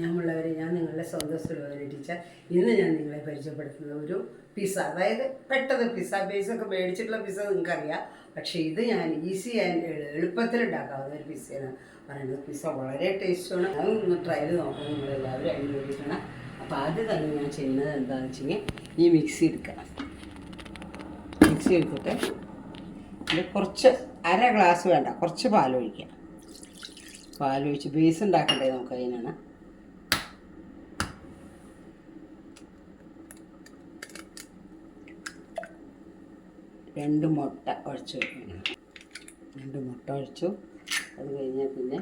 ഞാനുള്ളവരെ ഞാൻ നിങ്ങളുടെ സ്വന്തം സുലഭന ടീച്ചർ. ഇന്ന് ഞാൻ നിങ്ങളെ പരിചയപ്പെടുത്തുന്ന ഒരു പിസ്സ അതായത് പെട്ടെന്ന് പിസ്സ ബേസൊക്കെ മേടിച്ചിട്ടുള്ള പിസ്സ നിങ്ങൾക്കറിയാം. പക്ഷേ ഇത് ഞാൻ ഈസി ആൻഡ് എളുപ്പത്തിൽ ഉണ്ടാക്കാവുന്ന ഒരു പിസ്സയാണ് പറയുന്നത് പിസ്സ വളരെ ടേസ്റ്റാണ് അത് ഒന്ന് ട്രൈ ചെയ്ത് നോക്കണം നിങ്ങളെല്ലാവരും അതിന് വേണ്ടിയിട്ടാണ് അപ്പോൾ ആദ്യം തന്നെ ഞാൻ ചെയ്യുന്നത് എന്താണെന്ന് വെച്ചെങ്കിൽ ഈ മിക്സി എടുക്കണം മിക്സി എടുത്തിട്ട് കുറച്ച് അര ഗ്ലാസ് വേണ്ട കുറച്ച് പാൽ പാലൊഴിച്ച് ബേസ് ഉണ്ടാക്കണ്ടേ നമുക്ക് അതിനാണ്. രണ്ട് മുട്ട ഒഴിച്ചു വെക്കണം. രണ്ട് മുട്ട ഒഴിച്ചു. അത് കഴിഞ്ഞാൽ പിന്നെ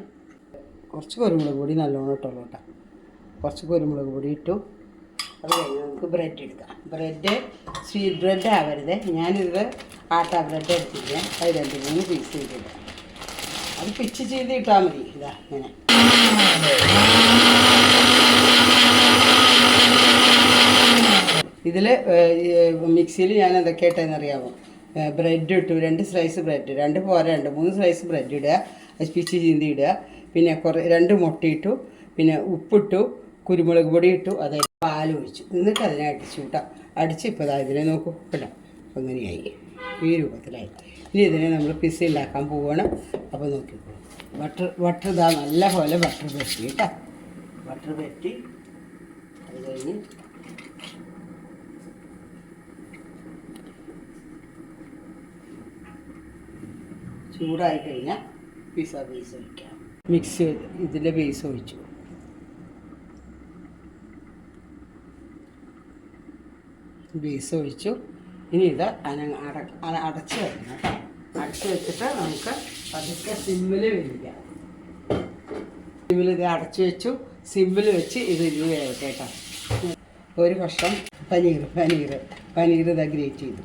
കുറച്ച് കുരുമുളക് പൊടി നല്ലോണം ഇട്ടുള്ളൂ കേട്ടോ. കുറച്ച് കുരുമുളക് പൊടി ഇട്ടു. അത് കഴിഞ്ഞ് നമുക്ക് ബ്രെഡ് എടുക്കാം. ബ്രെഡ് സ്വീറ്റ് ബ്രെഡ് ആവരുത്. ഞാനിത് ആട്ട ബ്രെഡ് എടുത്തിട്ട് അത് രണ്ട് മൂന്ന് പീസ് ചെയ്തിട്ട് അത് പിച്ച് ചെയ്ത് ഇട്ടാൽ മതി. ഇതാ ഇങ്ങനെ. ഇതിൽ മിക്സിയിൽ ഞാൻ എന്തൊക്കെ ഇട്ടതെന്ന് അറിയാമോ ബ്രെഡ് ഇട്ടു. രണ്ട് സ്ലൈസ് ബ്രെഡ് രണ്ട് പോര രണ്ട്. മൂന്ന് സ്ലൈസ് ബ്രെഡ് ഇടുക. അത് ചീന്തി ഇടുക. പിന്നെ കുറേ രണ്ട് മുട്ട ഇട്ടു. പിന്നെ ഉപ്പിട്ടു. കുരുമുളക് പൊടി ഇട്ടു. അതായത് പാൽ ഒഴിച്ചു. എന്നിട്ട് അതിനെ അടിച്ചു കൂട്ടാം. അടിച്ച് ഇപ്പോൾ അതാ ഇതിനെ നോക്കൂ. ഇടാം അങ്ങനെയായി ഈ രൂപത്തിലായി. ഇനി ഇതിനെ നമ്മൾ പിസ്സ ഉണ്ടാക്കാൻ പോവുകയാണ് അപ്പോൾ നോക്കിക്കോളൂ. ബട്ടർ ബട്ടർ ഇതാ നല്ല പോലെ ബട്ടർ പറ്റി കേട്ടോ? ബട്ടർ പറ്റി അത് കഴിഞ്ഞ് ചൂടായി കഴിഞ്ഞാൽ പിസ്സ ബേസ് ഒഴിക്കാം. മിക്സ് ചെയ്ത് ഇതിന്റെ ബേസ് ഒഴിച്ചു. ബേസ് ഒഴിച്ചു. ഇനി ഇത് അന അട അടച്ച് വയ്ക്കണം അടച്ച് വെച്ചിട്ട് നമുക്ക് പതുക്കെ സിമ്മിൽ വേവിക്കാം. സിമ്മിൽ ഇത് അടച്ച് വെച്ചു. സിമ്മിൽ വെച്ച് ഇത് ഇനി വേവട്ടെ കേട്ടോ. ഒരു വർഷം പനീർ പനീർ. പനീർ ഇതാ ഗ്രേറ്റ് ചെയ്തു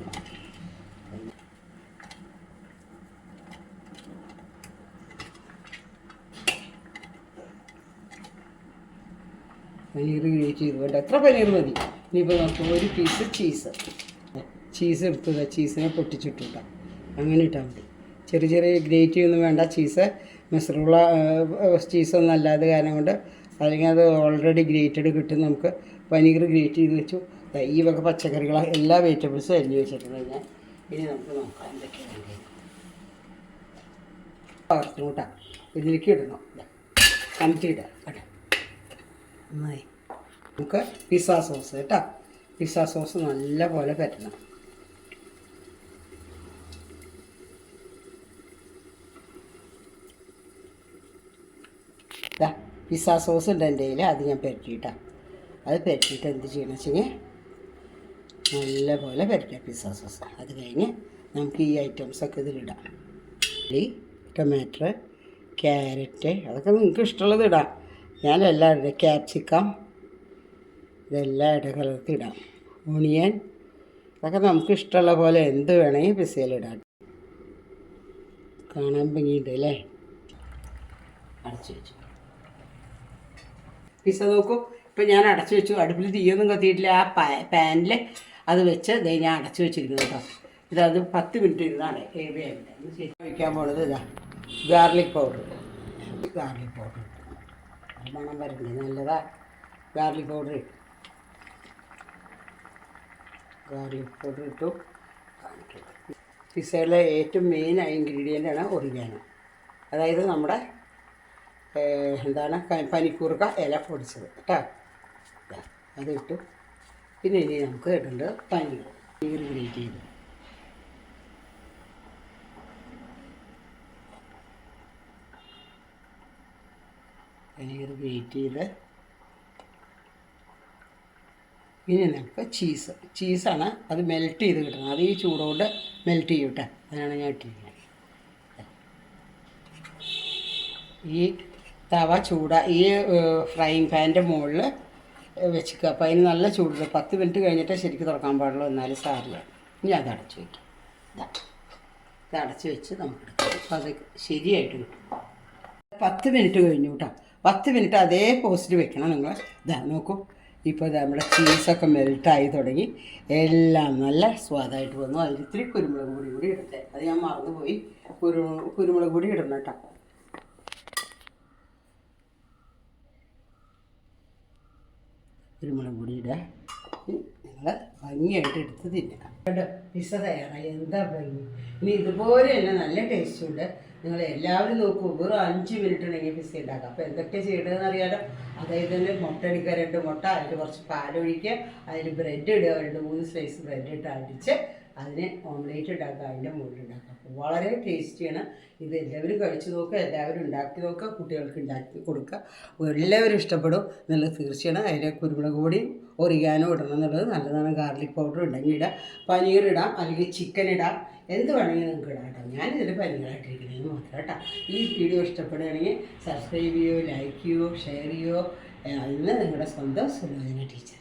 പനീർ ഗ്രേറ്റ് ചെയ്ത്. വേണ്ട എത്ര പനീർ മതി? ഇനിയിപ്പോൾ നമുക്ക് ഒരു പീസ് ചീസ് ചീസ് എടുത്തത്. ചീസിനെ പൊട്ടിച്ചിട്ടുണ്ട അങ്ങനെ ഇട്ടാൽ മതി. ചെറിയ ചെറിയ ഗ്രേറ്റ് ഒന്നും വേണ്ട. ചീസ് മെസറുള്ള ചീസൊന്നും അല്ലാതെ കാരണം കൊണ്ട് അല്ലെങ്കിൽ അത് ഓൾറെഡി ഗ്രേറ്റഡ് കിട്ടും. നമുക്ക് പനീർ ഗ്രേറ്റ് ചെയ്ത് വെച്ചു. ഈ വക പച്ചക്കറികൾ എല്ലാ വെജിറ്റബിൾസും അരിഞ്ഞ് വെച്ചിട്ടുണ്ട്. ഞാൻ ഇനി നമുക്ക് നോക്കാം എന്തൊക്കെയാണ് പകർത്തും കൂട്ടാ. ഇതിലേക്ക് ഇടണം. കമത്തിയിടാം കേട്ടോ. നന്നായി. നമുക്ക് പിസ്സ സോസ് കേട്ടോ? പിസ്സ സോസ് നല്ല പോലെ പറ്റണം പിസ്സ സോസ് ഉണ്ട് എന്റെ കയ്യിൽ അത് ഞാൻ പെരട്ടിയിട്ടാ. അത് പെരട്ടിയിട്ട് എന്ത് ചെയ്യണം വെച്ചെങ്കിൽ നല്ല പോലെ പെരട്ടുക പിസ്സ സോസ് അത് കഴിഞ്ഞ് നമുക്ക് ഈ ഐറ്റംസൊക്കെ ഇതിലിടാം. ഉള്ളി ടൊമാറ്റോ ക്യാരറ്റ് അതൊക്കെ നിങ്ങൾക്ക് ഇഷ്ടമുള്ളത് ഇടാം. ഞാൻ എല്ലാം ഇടാം ക്യാപ്സിക്കം ഇതെല്ലാം ഇടകലർത്തി ഇടാം. ഓണിയൻ അതൊക്കെ നമുക്ക് ഇഷ്ടമുള്ള പോലെ എന്ത് വേണമെങ്കിൽ പിസയിലിടാം കാണാൻ ഭംഗിയുണ്ട് അല്ലേ? അടച്ചു വെച്ചു. പിസ നോക്കൂ. ഇപ്പം ഞാൻ അടച്ചു വെച്ചു. അടുപ്പിൽ തീയൊന്നും കത്തിയിട്ടില്ല. ആ പാനിൽ അത് വെച്ച് ദേ ഞാൻ അടച്ചു വെച്ചിരിക്കുന്നു കേട്ടോ. ഇതത് പത്ത് മിനിറ്റ് ഇരുന്നാണ്. ഏവിയായിട്ട് വയ്ക്കാൻ പോണത് ഇതാ. Garlic powder. Garlic powder. മണം വരണ്ടേ? നല്ലതാ. ഗാർലിക് പൗഡർ ഗാർലിക് പൗഡർ ഇട്ടു. പിസ്സയിലെ ഏറ്റവും മെയിൻ ഇൻഗ്രീഡിയന്റ് ആണ് ഒറിഗാനോ അതായത് നമ്മുടെ എന്താണ് പനിക്കൂർക്ക ഇല പൊടിച്ചത്. കേട്ടോ? അതിട്ടു പിന്നെ ഇനി നമുക്ക് ഇടേണ്ടത് പനീർ. പനീർ ഗ്രേറ്റ് ചെയ്ത്. പനീർ ഗ്രേറ്റ് ചെയ്ത്. ഇനി നമുക്ക് ചീസ് ചീസാണ് അത് മെൽറ്റ് ചെയ്ത് കിട്ടണം. അത് ഈ ചൂടോട് മെൽറ്റ് ചെയ്യും കേട്ടോ അതിനാണ് ഞാൻ ഇട്ടിരിക്കുന്നത്. ഈ തവ ചൂടാ ഈ ഫ്രൈങ് പാന്റെ മുകളിൽ വെച്ചിക്കുക. അപ്പോൾ അതിന് നല്ല ചൂടുണ്ട് പത്ത് മിനിറ്റ് കഴിഞ്ഞിട്ടേ ശരിക്കും തുറക്കാൻ പാടുള്ളൂ. എന്നാലും സാരില്ല ഇനി അത് അടച്ചു വയ്ക്കും ഇതാ വെച്ച് നമുക്ക് അപ്പോൾ അത് ശരിയായിട്ട് കിട്ടും. പത്ത് മിനിറ്റ് കഴിഞ്ഞു കേട്ടോ പത്ത് മിനിറ്റ് അതേ പോസ്റ്റിൽ വെക്കണം നിങ്ങൾ ഇതാ നോക്കൂ. ഇപ്പോൾ നമ്മുടെ ചീസൊക്കെ മെൽട്ടായി തുടങ്ങി. എല്ലാം നല്ല സ്വാദായിട്ട് വന്നു. അതിൽ ഇത്തിരി കുരുമുളക് പൊടി കൂടി ഇടട്ടെ. അത് ഞാൻ മറന്നുപോയി. കുരു കുരുമുളക് പൊടി ഇടണം കേട്ടോ. കുരുമുളക് പൊടി ഇടുക നിങ്ങൾ ഭംഗിയായിട്ട് എടുത്ത് തിന്നുക പിസ്സ തയ്യാറായി. എന്താ ഭംഗി? ഇനി ഇതുപോലെ തന്നെ നല്ല ടേസ്റ്റും ഉണ്ട്. നിങ്ങൾ എല്ലാവരും നോക്കൂ വെറും അഞ്ച് മിനിറ്റ് ഉണ്ടെങ്കിൽ പിസ്സ ഉണ്ടാക്കാം അപ്പോൾ എന്തൊക്കെ ചെയ്യേണ്ടതെന്ന് അറിയാലോ? അതായത് തന്നെ മുട്ട അടിക്കുക രണ്ട് മുട്ട അതിൽ കുറച്ച് പാലൊഴിക്കുക അതിൽ ബ്രെഡ് ഇടുക രണ്ട് മൂന്ന് സ്ലൈസ് ബ്രെഡ് ഇട്ട് അടിച്ച് അതിന് ഓംലേറ്റ് ഉണ്ടാക്കുക അതിന്റെ മുകളിൽ ഉണ്ടാക്കുക വളരെ ടേസ്റ്റിയാണ്. ഇത് എല്ലാവരും കഴിച്ചു നോക്കുക എല്ലാവരും ഉണ്ടാക്കി നോക്കുക കുട്ടികൾക്ക് ഉണ്ടാക്കി കൊടുക്കുക. എല്ലാവരും ഇഷ്ടപ്പെടും എന്നുള്ളത് തീർച്ചയാണ്. അതിലെ കുരുമുളക് പൊടിയും ഒറിയാനോ ഇടണം എന്നുള്ളത് നല്ലതാണ്. ഗാർലിക് പൗഡർ ഉണ്ടെങ്കിൽ ഇടാം. പനീർ ഇടാം അല്ലെങ്കിൽ ചിക്കൻ ഇടാം. എന്ത് വേണമെങ്കിലും നിങ്ങൾക്ക് ഇടാം കേട്ടോ. ഞാനിതിൽ പനീറായിട്ടിരിക്കുന്നത് മാത്രം കേട്ടോ. ഈ വീഡിയോ ഇഷ്ടപ്പെടുകയാണെങ്കിൽ സബ്സ്ക്രൈബ് ചെയ്യുമോ ലൈക്ക് ചെയ്യുമോ ഷെയർ ചെയ്യുമോ അതിന് നിങ്ങളുടെ സ്വന്തം സുലോചന ടീച്ചർ.